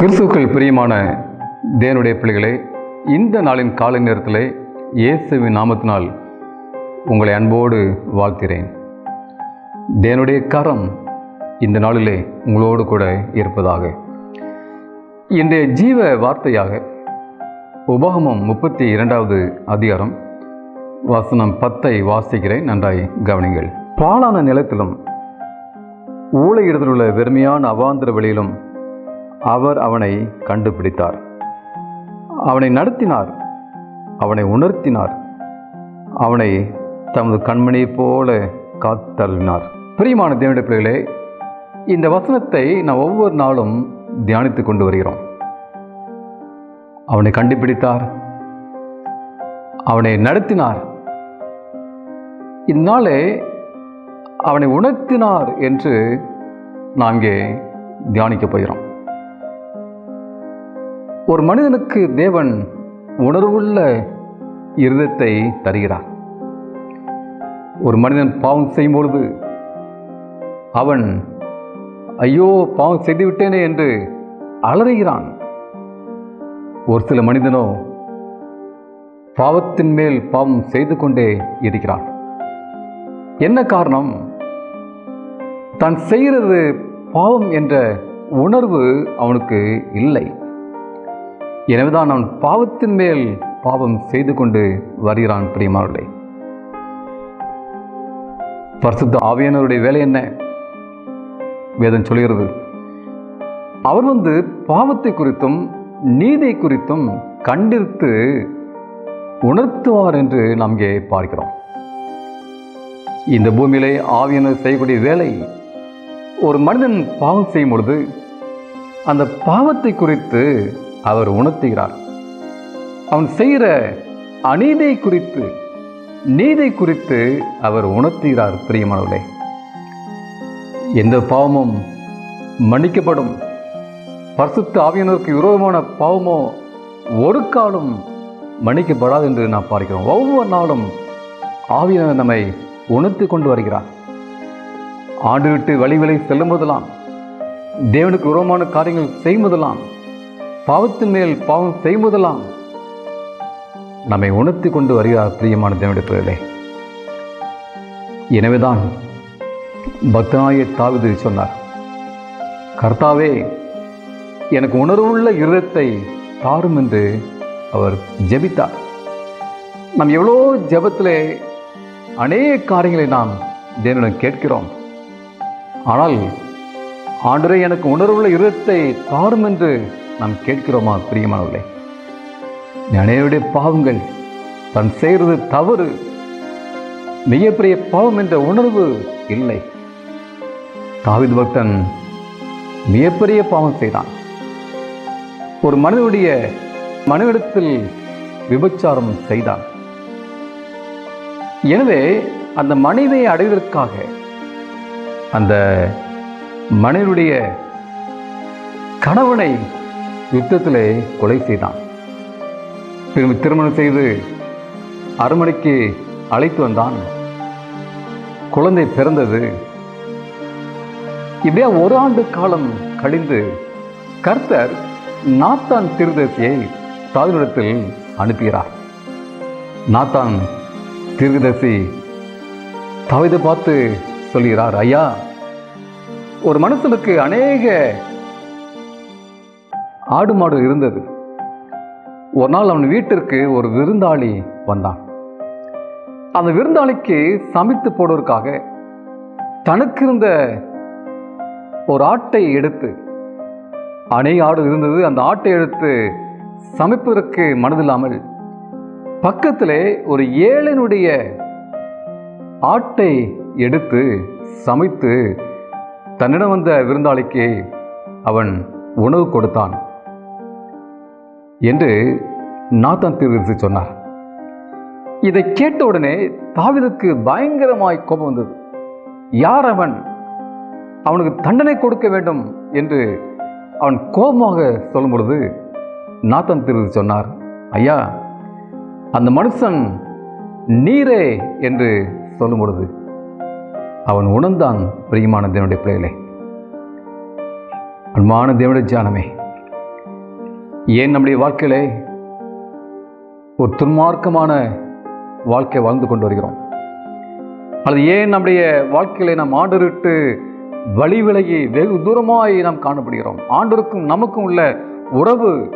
கிறிஸ்துக்கள் பிரியமான தேவனுடைய பிள்ளைகளே இந்த நாளின் காலை நேரத்திலே இயேசுவின் நாமத்தினால் உங்களை அன்போடு வாழ்த்திறேன் தேவனுடைய கரம் இந்த நாளிலே உங்களோடு கூட இருப்பதாக. இன்றைய ஜீவ வார்த்தையாக உபகமம் முப்பத்தி இரண்டாவது அதிகாரம் வசனம் பத்தை வாசிக்கிறேன் நன்றாய் கவனிங்கள். பாலான நிலத்திலும் ஊழையிடத்திலுள்ள வெறுமையான அவாந்திர வெளியிலும் அவர் அவனை கண்டுபிடித்தார். அவனை நடத்தினார். அவனை உணர்த்தினார். அவனை தமது கண்மணி போல காத்தள்ளினார். பிரியமான தேவனுடைய பிள்ளைகளே இந்த வசனத்தை நாம் ஒவ்வொரு நாளும் தியானித்துக் கொண்டு வருகிறோம். அவனை கண்டுபிடித்தார். அவனை நடத்தினார். இந்நாளே அவனை உணர்த்தினார் என்று நாம் இங்கே தியானிக்கப் போகிறோம். ஒரு மனிதனுக்கு தேவன் உணர்வுள்ள இருதத்தை தருகிறார். ஒரு மனிதன் பாவம் செய்யும் பொழுது அவன் ஐயோ பாவம் செய்துவிட்டேனே என்று அலறுகிறான். ஒரு சில மனிதனோ பாவத்தின் மேல் பாவம் செய்து கொண்டே இருக்கிறான். என்ன காரணம்? தான் செய்கிறது பாவம் என்ற உணர்வு அவனுக்கு இல்லை. எனவேதான் அவன் பாவத்தின் மேல் பாவம் செய்து கொண்டு வருகிறான் பிரியமானவர்களே. பரிசுத்த ஆவியானவருடைய வேலை என்ன? வேதம் சொல்கிறது அவர் வந்து பாவத்தை குறித்தும் நீதை குறித்தும் கண்டிருத்து உணர்த்துவார் என்று நாம் இங்கே பார்க்கிறோம். இந்த பூமியிலே ஆவியனர் செய்யக்கூடிய வேலை ஒரு மனிதன் பாவம் செய்யும் பொழுது அந்த பாவத்தை குறித்து அவர் உணர்த்துகிறார். அவன் செய்கிற அநீதை குறித்து நீதை குறித்து அவர் உணர்த்துகிறார் பிரியமானவர்களே. எந்த பாவமும் மன்னிக்கப்படும். பரிசுத்த ஆவியனருக்கு விரோதமான பாவமோ ஒரு காலம் மன்னிக்கப்படாது என்று நாம் பார்க்கிறோம். ஒவ்வொரு நாளும் ஆவியனர் நம்மை உணர்த்தி கொண்டு வருகிறார். ஆண்டு விட்டு வழி விலை செல்லும் போதெல்லாம் தேவனுக்கு உரமான காரியங்கள் செய்வதெல்லாம் பாவத்தின் மேல் பாவம் செய்வதெல்லாம் நம்மை உணர்த்தி கொண்டு வருகிறார் பிரியமான தேவனுடைய எனவேதான் பக்தனாய தாவிது சொன்னார் கர்த்தாவே எனக்கு உணர்வுள்ள இருதத்தை தாரும் என்று அவர் ஜெபித்தார். நாம் எவ்வளோ ஜெபத்திலே அநேக காரியங்களை நாம் தேவனிடம் கேட்கிறோம். ஆனால் ஆண்டரை எனக்கு உணர்வுள்ள இருதத்தை தாரும் என்று நாம் கேட்கிறோமா பிரியமானவர்களே? அனைவருடைய பாவங்கள் தன் செய்கிறது தவறு மிகப்பெரிய பாவம் என்ற உணர்வு இல்லை. தாவித் பக்தன் மிகப்பெரிய பாவம் செய்தான். ஒரு மனிதனுடைய மனிதத்தில் விபச்சாரம் செய்தான். எனவே அந்த மனைவியை அடைவதற்காக அந்த மனிதனுடைய கணவனை யுத்தத்திலே கொலை செய்தான். திரும்பி திருமணம் செய்து அரண்மனைக்கு அழைத்து வந்தான். குழந்தை பிறந்தது. இப்படியா ஒரு ஆண்டு காலம் கழிந்து கர்த்தர் நாத்தான் திருதசியை தாவினிடத்தில் அனுப்புகிறார் நாத்தான் திருதசி தாவிதை பார்த்து சொல்கிறார் ஐயா ஒரு மனுஷனுக்கு அநேக ஆடு மாடு இருந்தது. ஒரு நாள் அவன் வீட்டிற்கு ஒரு விருந்தாளி வந்தான். அந்த விருந்தாளிக்கு சமைத்து போடுவதற்காக தனக்கு இருந்த ஒரு ஆட்டை எடுத்து அணை ஆடு இருந்தது. அந்த ஆட்டை எடுத்து சமைப்பதற்கு மனதில்லாமல் பக்கத்திலே ஒரு ஏழனுடைய ஆட்டை எடுத்து சமைத்து தன்னிடம் வந்த விருந்தாளிக்கு அவன் உணவு கொடுத்தான். என்று நாத்தான் தீர்க்கதரிசி சொன்னார். இதை கேட்ட உடனே தாவிதுக்கு பயங்கரமாய் கோபம் வந்தது. யார் அவன்? அவனுக்கு தண்டனை கொடுக்க வேண்டும் என்று அவன் கோபமாக சொல்லும் பொழுது நாத்தன் தீர்க்கதரிசி சொன்னார் ஐயா அந்த மனுஷன் நீரே என்று சொல்லும் பொழுது அவன் உணர்ந்தான் பிரியமான தேவனுடைய பிள்ளைகளே அன்பான தேவனுடைய ஜானமே ஏன் நம்முடைய வாழ்க்கையிலே ஒரு துன்மார்க்கமான வாழ்க்கை வாழ்ந்து கொண்டு வருகிறோம்? அல்லது ஏன் நம்முடைய வாழ்க்கையில நாம் ஆண்டரிட்டு வழி விலகி வெகு தூரமாய் நாம் காணப்படுகிறோம்? ஆண்டருக்கும் நமக்கும் உள்ள உறவு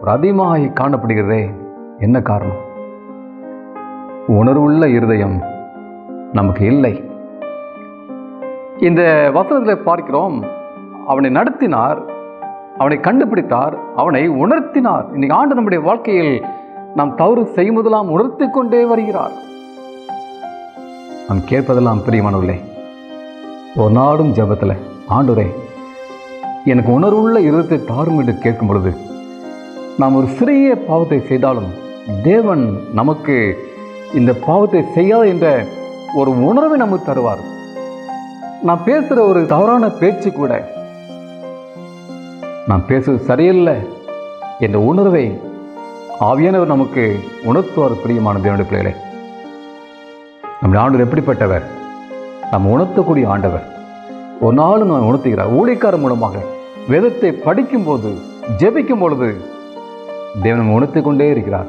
ஒரு அதிகமாய் காணப்படுகிறதே என்ன காரணம்? உணர்வுள்ள இருதயம் நமக்கு இல்லை. இந்த வசனத்தில் பார்க்கிறோம். அவனை நடத்தினார். அவனை கண்டுபிடித்தார் அவனை உணர்த்தினார். இன்னைக்கு ஆண்டு நம்முடைய வாழ்க்கையில் நாம் தவறு செய்யும் உணர்த்தி கொண்டே வருகிறார். நாம் கேட்பதெல்லாம் பிரியமானவில்லை ஒரு நாடும் ஜபத்தில் ஆண்டுரே எனக்கு உணர்வுள்ள இருதத்தை தாரும் என்று கேட்கும் பொழுது நாம் ஒரு சிறிய பாவத்தை செய்தாலும் தேவன் நமக்கு இந்த பாவத்தை செய்யாது என்ற ஒரு உணர்வை நமக்கு தருவார். நான் பேசுகிற ஒரு தவறான பேச்சு கூட நான் பேசுவது சரியில்லை என்ற உணர்வை ஆவியானவர் நமக்கு உணர்த்துவார் பிரியமான தேவனுடைய பிள்ளைகளே. நம்முடைய ஆண்டவர் எப்படிப்பட்டவர்? நாம் உணர்த்தக்கூடிய ஆண்டவர். ஒரு நாளும் நான் உணர்த்துகிறார். ஊழியக்காரர் மூலமாக வேதத்தை படிக்கும்போது ஜெபிக்கும் பொழுது தேவன் உணர்த்தி கொண்டே இருக்கிறார்.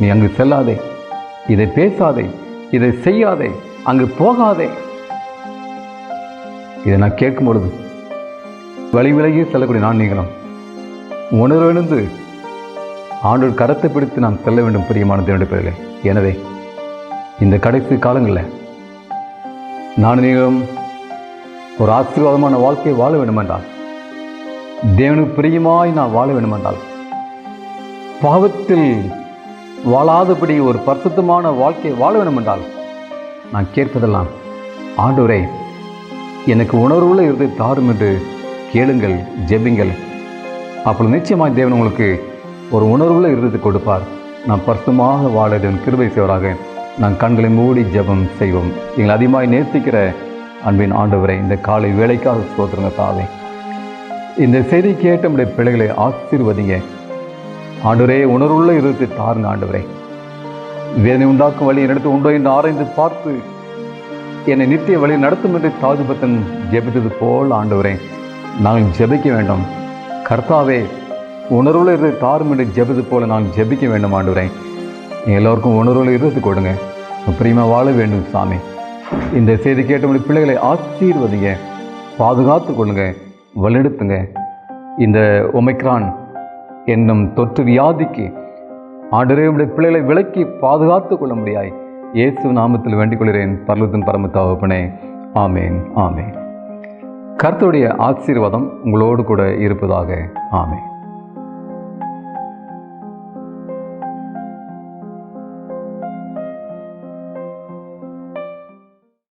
நீ அங்கு செல்லாதே. இதை பேசாதே. இதை செய்யாதே. அங்கு போகாதே. இதை நான் கேட்கும் பொழுது வழி விலகி செல்லக்கூடிய நான் நீங்களும். உணர்வெழுந்து ஆண்டோர் கரத்தை பிடித்து நாம் செல்ல வேண்டும் பிரியமான தேவனுடைய பிள்ளைகளே. எனவே இந்த கடைசி காலங்களில் நான் நீங்களும் ஒரு ஆசீர்வாதமான வாழ்க்கையை வாழ வேண்டுமென்றால் தேவனுக்கு பிரியமாய் நான் வாழ வேண்டுமென்றால் பாவத்தில் வாழாதபடி ஒரு பரிசுத்தமான வாழ்க்கையை வாழ வேண்டுமென்றால் நான் கேட்பதெல்லாம் ஆண்டோரே எனக்கு உணர்வுள்ள இருந்து தாரும் என்று கேளுங்கள் ஜெபிங்கள். அப்பொழுது நிச்சயமாக தேவன் உங்களுக்கு ஒரு உணர்வுள்ள இருந்து கொடுப்பார். நான் பரிசுமாக வாழ தேவன் கிருபை செய்வராக. நான் கண்களை மூடி ஜெபம் செய்வோம். எங்களை அதிகமாக நேர்த்திக்கிற அன்பின் ஆண்டவரை இந்த காலை வேலைக்காக சோதருங்க தாவே இந்த செய்தி கேட்ட நம்முடைய பிள்ளைகளை ஆசீர்வதிங்க. ஆண்டவரே உணர்வுள்ள இருந்து தாருங்க ஆண்டவரே. வேதனை உண்டாக்கும் வழி என்னிடத்து உண்டோ என்று ஆராய்ந்து பார்த்து என்னை நித்திய வழி நடத்தும் என்று தாஜுபத்தன் ஜெபித்தது போல் ஆண்டவரே. நாங்கள் ஜெபிக்க வேண்டும். கர்த்தாவே உணர்வுல இருந்து தாரும் என்று போல் போல நாங்கள் ஜெபிக்க வேண்டும் ஆண்டவரே. எல்லோருக்கும் உணர்வுல இருந்து கொடுங்க. பிரியமா வாழ வேண்டும் சாமி. இந்த செய்தி கேட்ட பிள்ளைகளை ஆசீர்வதிங்க. பாதுகாத்து கொள்ளுங்க. வழிநடத்துங்க. இந்த ஒமைக்ரான் என்னும் தொற்று வியாதிக்கு ஆண்டரே உடைய பிள்ளைகளை விலக்கி பாதுகாத்து கொள்ள முடியாய் இயேசு நாமத்தில் வேண்டிக் கொள்கிறேன். பர்வத்தின் பரமத்தாவப்பனே. ஆமேன் ஆமேன். கர்த்தருடைய ஆசீர்வாதம் உங்களோடு கூட இருப்பதாக. ஆமே